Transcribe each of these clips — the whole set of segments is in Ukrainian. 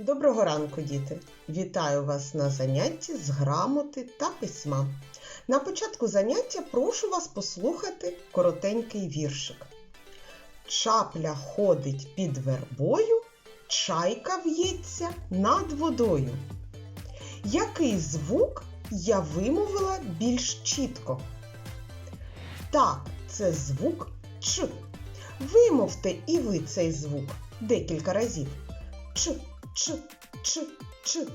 Доброго ранку, діти! Вітаю вас на занятті з грамоти та письма. На початку заняття прошу вас послухати коротенький віршик. Чапля ходить під вербою, чайка в'ється над водою. Який звук я вимовила більш чітко? Так, це звук Ч. Вимовте і ви цей звук декілька разів. Ч, Ч, Ч, Ч.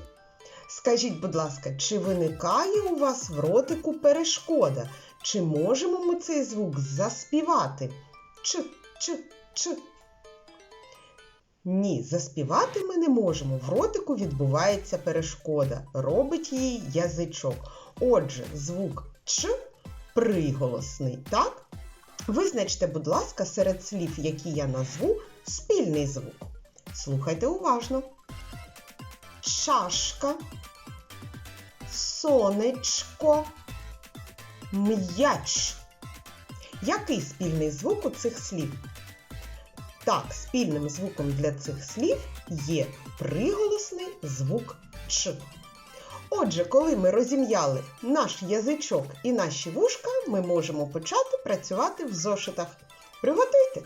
Скажіть, будь ласка, чи виникає у вас в ротику перешкода? Чи можемо ми цей звук заспівати? Ч, Ч, Ч. Ні, заспівати ми не можемо. В ротику відбувається перешкода. Робить її язичок. Отже, звук Ч приголосний, так? Визначте, будь ласка, серед слів, які я назву, спільний звук. Слухайте уважно. Чашка, сонечко, м'яч. Який спільний звук у цих слів? Так, спільним звуком для цих слів є приголосний звук Ч. Отже, коли ми розім'яли наш язичок і наші вушка, ми можемо почати працювати в зошитах. Приготуйте!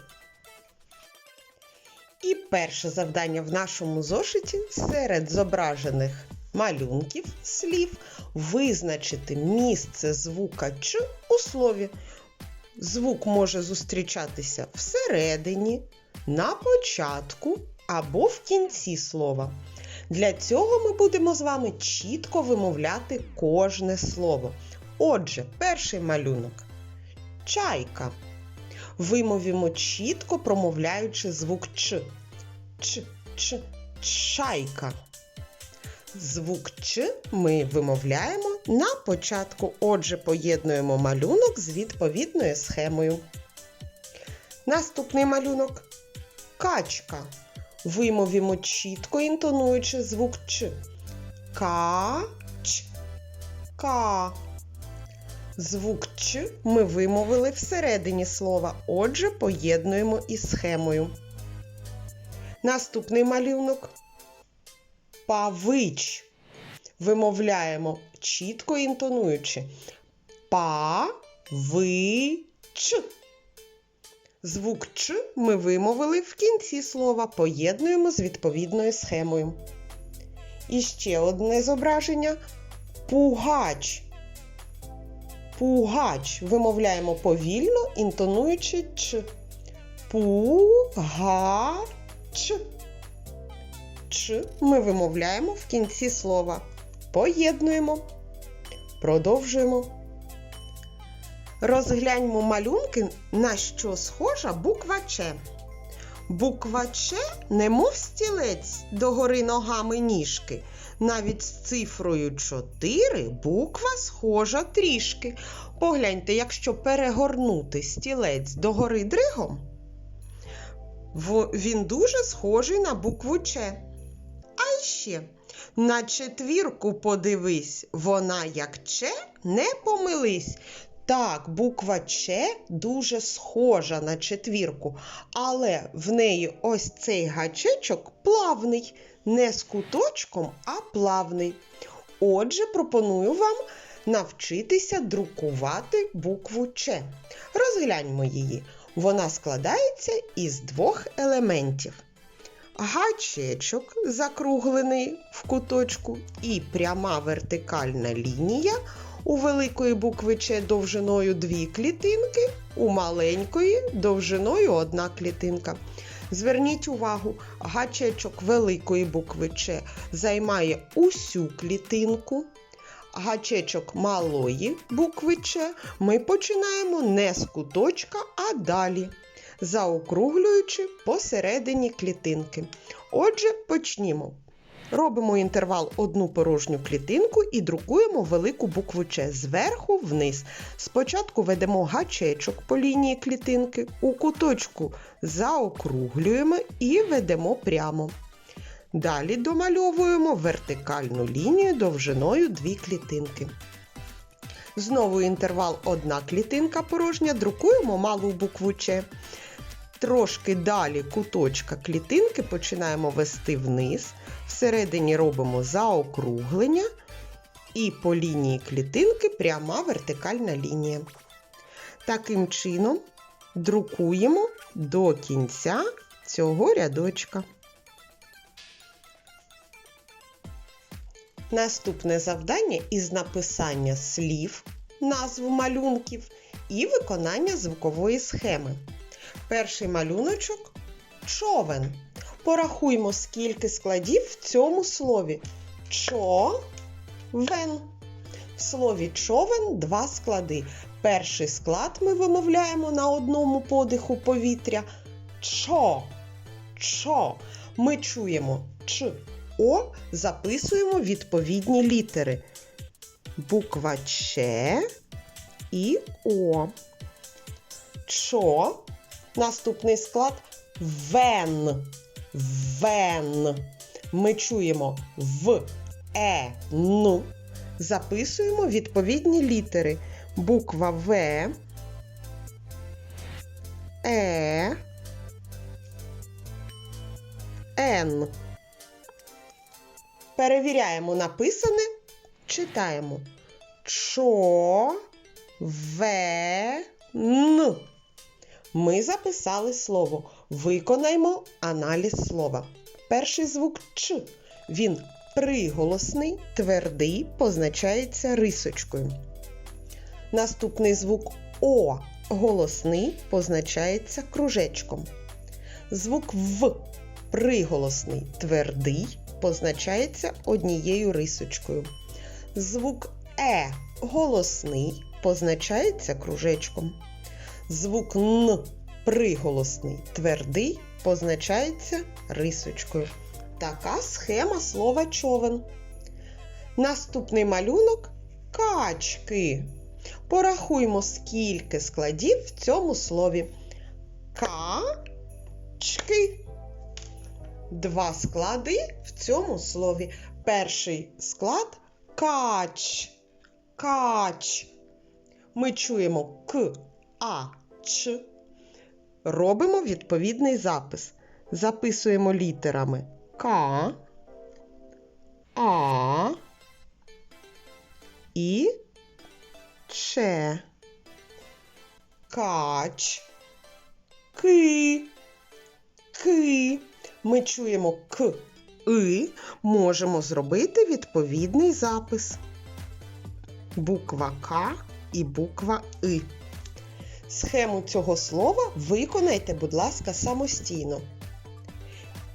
І перше завдання в нашому зошиті серед зображених малюнків слів визначити місце звука Ч у слові. Звук може зустрічатися всередині, на початку або в кінці слова. Для цього ми будемо з вами чітко вимовляти кожне слово. Отже, перший малюнок чайка. Вимовимо чітко промовляючи звук Ч. Ч, Ч, чайка. Звук Ч ми вимовляємо на початку. Отже, поєднуємо малюнок з відповідною схемою. Наступний малюнок качка. Вимовимо чітко інтонуючи звук Ч. Ка-ч. Ка. Звук Ч ми вимовили всередині слова, отже, поєднуємо із схемою. Наступний малюнок павич. Вимовляємо чітко інтонуючи. Па-ви-ч. Звук Ч ми вимовили в кінці слова, поєднуємо з відповідною схемою. І ще одне зображення пугач. Пугач вимовляємо повільно, інтонуючи Ч. Пугач. Ч ми вимовляємо в кінці слова. Поєднуємо. Продовжуємо. Розгляньмо малюнки, на що схожа буква Ч. Буква Ч, немов стілець догори ногами ніжки. Навіть з цифрою 4 буква схожа трішки. Погляньте, якщо перегорнути стілець догори дригом, він дуже схожий на букву Ч. А ще на четвірку подивись, вона як Ч, не помились. Так, буква Ч дуже схожа на четвірку, але в неї ось цей гачечок плавний, не з куточком, а плавний. Отже, пропоную вам навчитися друкувати букву Ч. Розгляньмо її. Вона складається із двох елементів. Гачечок закруглений в куточку і пряма вертикальна лінія у великої букви Ч довжиною дві клітинки, у маленької довжиною одна клітинка. Зверніть увагу, гачечок великої букви Ч займає усю клітинку. Гачечок малої букви Ч ми починаємо не з куточка, а далі, заокруглюючи посередині клітинки. Отже, почнімо. Робимо інтервал одну порожню клітинку і друкуємо велику букву Ч зверху вниз. Спочатку ведемо гачечок по лінії клітинки, у куточку заокруглюємо і ведемо прямо. Далі домальовуємо вертикальну лінію довжиною дві клітинки. Знову інтервал одна клітинка порожня, друкуємо малу букву Ч. Трошки далі куточка клітинки починаємо вести вниз. Всередині робимо заокруглення. І по лінії клітинки пряма вертикальна лінія. Таким чином друкуємо до кінця цього рядочка. Наступне завдання із написання слів, назв малюнків і виконання звукової схеми. Перший малюночок човен. Порахуймо, скільки складів в цьому слові. Човен. В слові човен два склади. Перший склад ми вимовляємо на одному подиху повітря. Чо. Чо. Ми чуємо Ч. О, записуємо відповідні літери. Буква Ч і О. Чо. Наступний склад вен. Вен. Ми чуємо В, Е, Н. Записуємо відповідні літери. Буква В, Е, Н. Перевіряємо написане, читаємо. Чо, ве, н. Ми записали слово. Виконаймо аналіз слова. Перший звук Ч. Він приголосний, твердий, позначається рисочкою. Наступний звук О голосний позначається кружечком. Звук В приголосний, твердий, позначається однією рисочкою. Звук Е голосний позначається кружечком. Звук Н приголосний, твердий позначається рисочкою. Така схема слова човен. Наступний малюнок качки. Порахуймо, скільки складів в цьому слові. Качки. Два склади в цьому слові. Перший склад кач. Кач. Ми чуємо к, а, ч. Робимо відповідний запис. Записуємо літерами К, А і Ч. Кач. Ки. Ки. Ми чуємо К, И. Можемо зробити відповідний запис. Буква К і буква И. Схему цього слова виконайте, будь ласка, самостійно.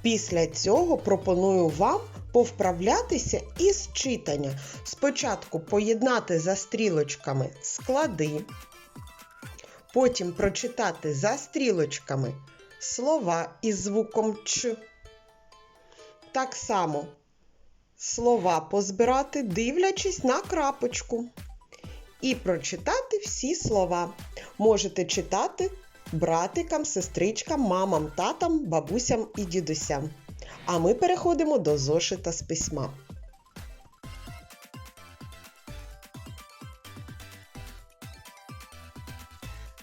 Після цього пропоную вам повправлятися із читання. Спочатку поєднати за стрілочками склади, потім прочитати за стрілочками слова із звуком Ч. Так само слова позбирати, дивлячись на крапочку. І прочитати всі слова. Можете читати братикам, сестричкам, мамам, татам, бабусям і дідусям. А ми переходимо до зошита з письма.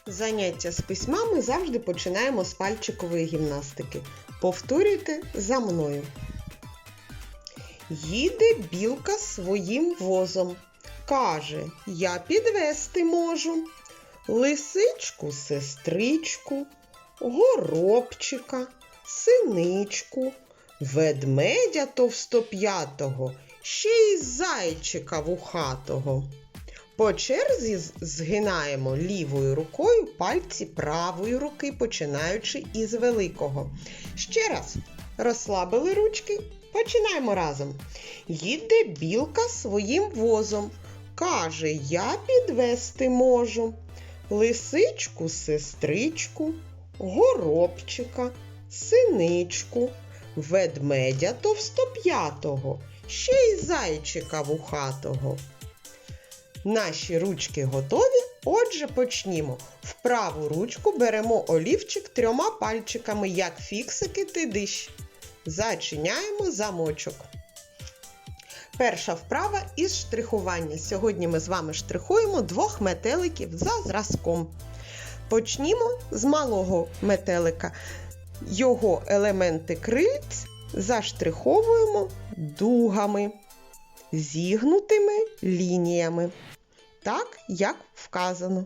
Заняття з письма ми завжди починаємо з пальчикової гімнастики. Повторюйте за мною. Їде білка своїм возом. Каже, я підвести можу. Лисичку, сестричку, горобчика, синичку, ведмедя товстоп'ятого, ще й зайчика вухатого. По черзі згинаємо лівою рукою пальці правої руки, починаючи із великого. Ще раз розслабили ручки, починаємо разом. Їде білка своїм возом. Каже, я підвести можу. Лисичку, сестричку, горобчика, синичку, ведмедя товстоп'ятого, ще й зайчика вухатого. Наші ручки готові. Отже, почнімо. В праву ручку беремо олівчик трьома пальчиками, як фіксики тидиш. Зачиняємо замочок. Перша вправа із штрихування. Сьогодні ми з вами штрихуємо двох метеликів за зразком. Почнімо з малого метелика. Його елементи крильць заштриховуємо дугами, зігнутими лініями, так як вказано.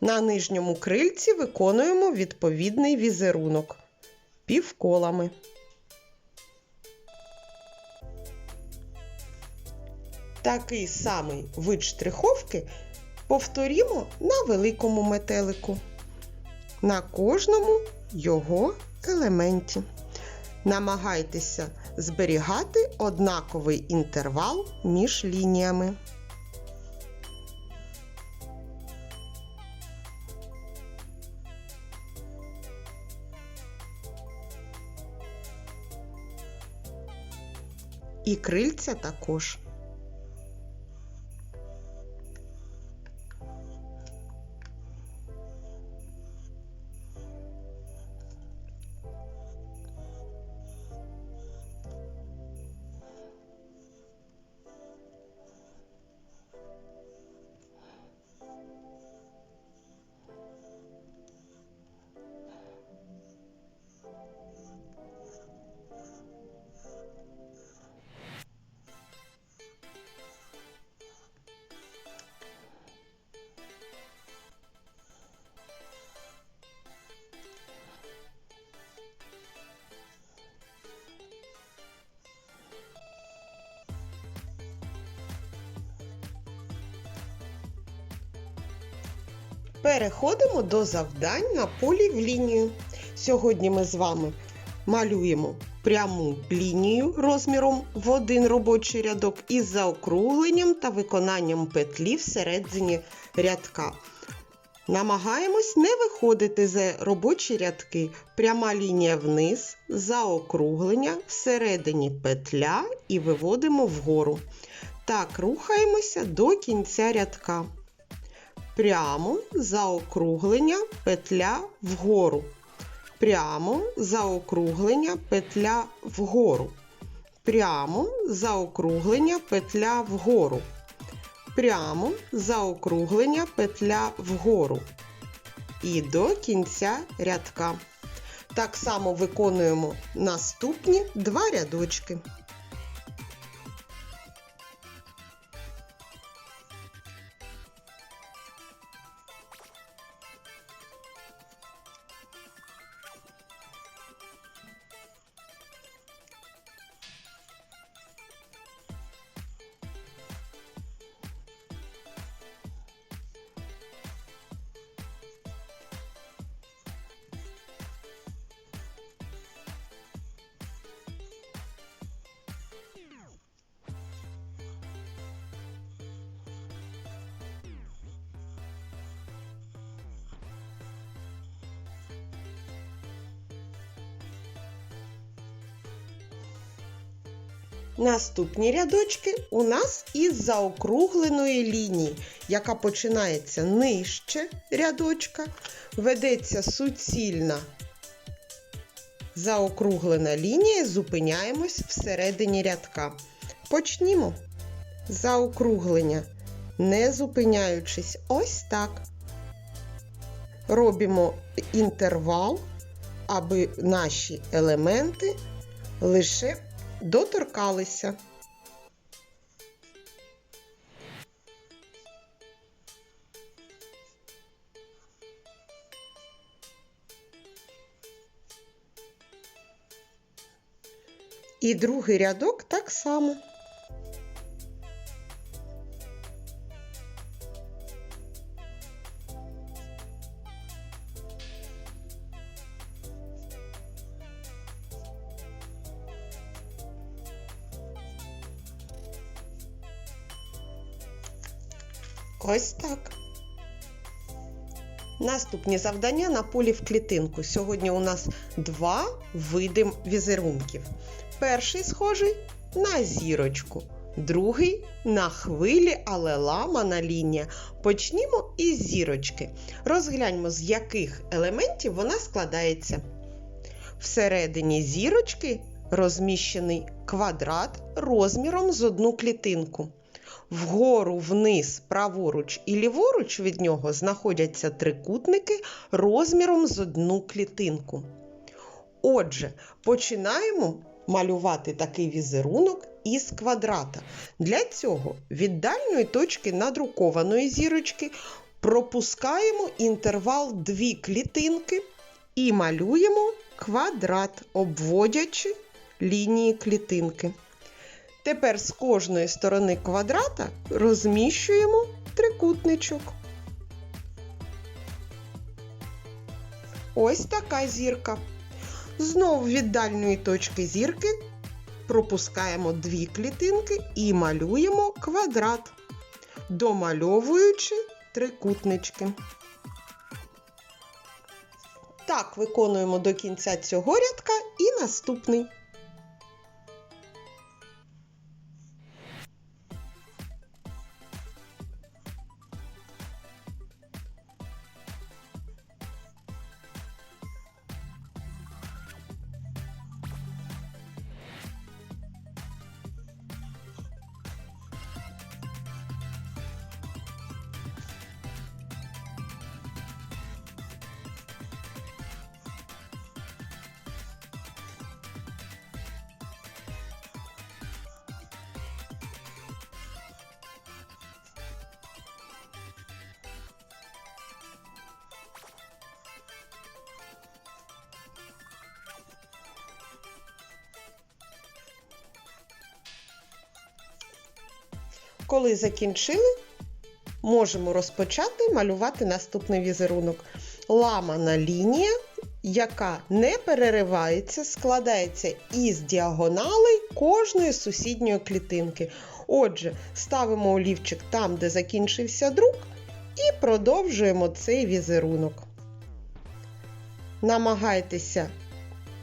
На нижньому крильці виконуємо відповідний візерунок півколами. Такий самий вид штриховки повторімо на великому метелику, на кожному його елементі. Намагайтеся зберігати однаковий інтервал між лініями. І крильця також. Переходимо до завдань на полі в лінію. Сьогодні ми з вами малюємо пряму лінію розміром в один робочий рядок із заокругленням та виконанням петлі всередині рядка. Намагаємось не виходити за робочі рядки. Пряма лінія вниз, заокруглення, всередині петля і виводимо вгору. Так рухаємося до кінця рядка прямо заокруглення петля вгору. Прямо заокруглення петля вгору. Прямо заокруглення петля вгору. Прямо заокруглення петля вгору. І до кінця рядка. Так само виконуємо наступні два рядочки. Наступні рядочки у нас із заокругленої лінії, яка починається нижче рядочка, ведеться суцільна заокруглена лінія, зупиняємось всередині рядка. Почнімо заокруглення, не зупиняючись ось так. Робимо інтервал, аби наші елементи лише доторкалися. І другий рядок так само. Ось так. Наступні завдання на полі в клітинку. Сьогодні у нас два види візерунків. Перший схожий на зірочку, другий на хвилі, але ламана лінія. Почнімо із зірочки. Розгляньмо, з яких елементів вона складається. Всередині зірочки розміщений квадрат розміром з одну клітинку. Вгору, вниз, праворуч і ліворуч від нього знаходяться трикутники розміром з одну клітинку. Отже, починаємо малювати такий візерунок із квадрата. Для цього від дальньої точки надрукованої зірочки пропускаємо інтервал дві клітинки і малюємо квадрат, обводячи лінії клітинки. Тепер з кожної сторони квадрата розміщуємо трикутничок. Ось така зірка. Знову від дальньої точки зірки пропускаємо дві клітинки і малюємо квадрат, домальовуючи трикутнички. Так виконуємо до кінця цього рядка і наступний. Коли закінчили, можемо розпочати малювати наступний візерунок. Ламана лінія, яка не переривається, складається із діагоналей кожної сусідньої клітинки. Отже, ставимо олівчик там, де закінчився друк, і продовжуємо цей візерунок. Намагайтеся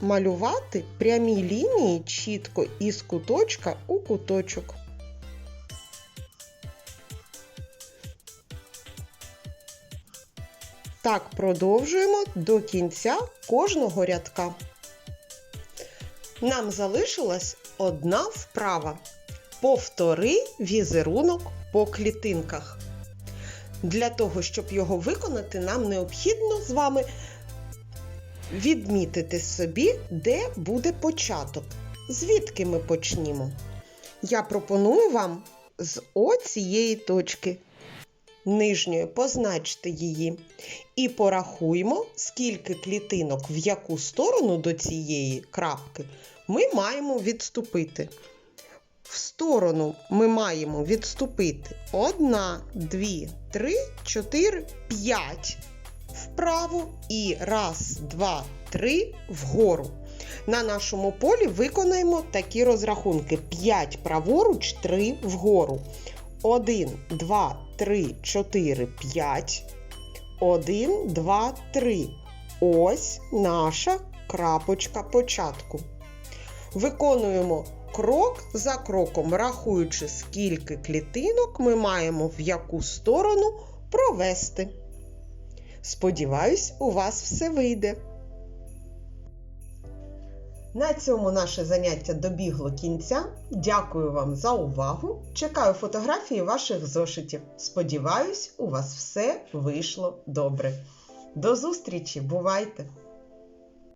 малювати прямі лінії чітко із куточка у куточок. Так продовжуємо до кінця кожного рядка. Нам залишилась одна вправа. Повтори візерунок по клітинках. Для того, щоб його виконати, нам необхідно з вами відмітити собі, де буде початок. Звідки ми почнімо? Я пропоную вам з оцієї точки нижньої позначте її. І порахуємо, скільки клітинок в яку сторону до цієї крапки ми маємо відступити. В сторону ми маємо відступити 1, 2, 3, 4, 5 вправо і раз, два, три вгору. На нашому полі виконаємо такі розрахунки: 5 праворуч, 3 вгору. 1, 2, 3, 4, 5. 1, 2, 3. Ось наша крапочка початку. Виконуємо крок за кроком, рахуючи, скільки клітинок ми маємо в яку сторону провести. Сподіваюсь, у вас все вийде. На цьому наше заняття добігло кінця. Дякую вам за увагу. Чекаю фотографії ваших зошитів. Сподіваюсь, у вас все вийшло добре. До зустрічі! Бувайте!